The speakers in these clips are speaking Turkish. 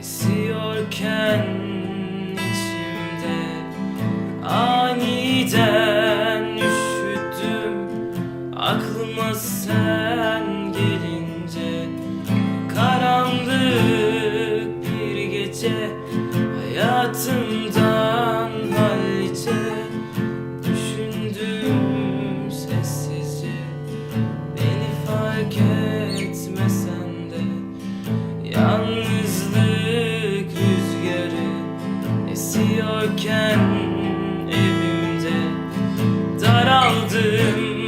Esiyorken içimde aniden üşüttüm Aklıma sen gelince karanlık bir gece hayatım Esiyorken evimde Daraldım,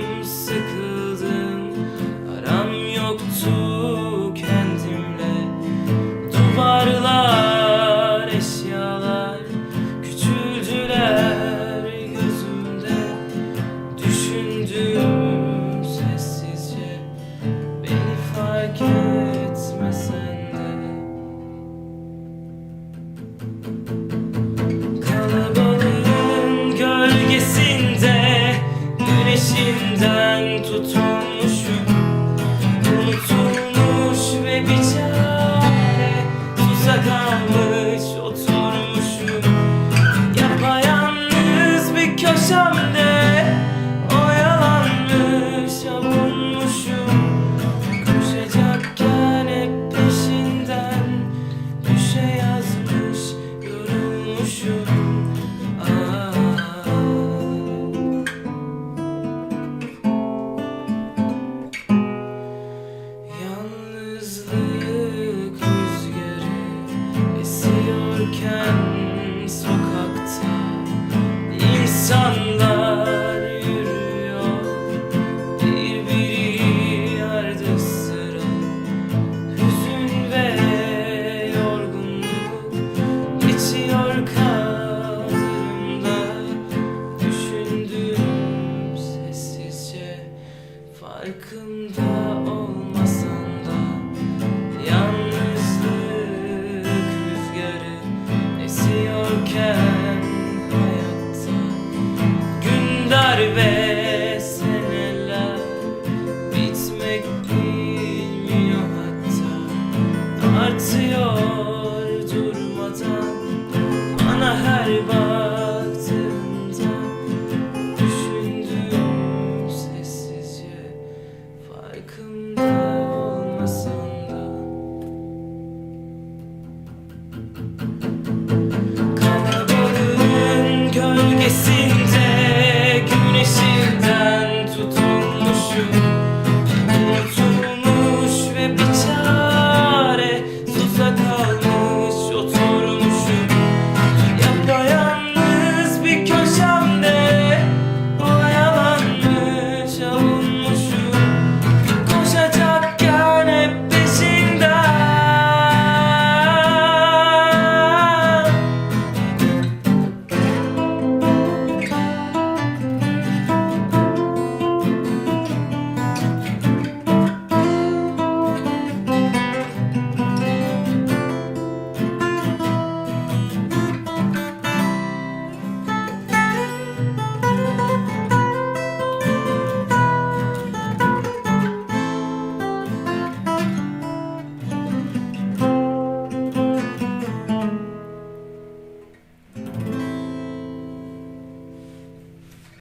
atıyor durmadan. Bana her bak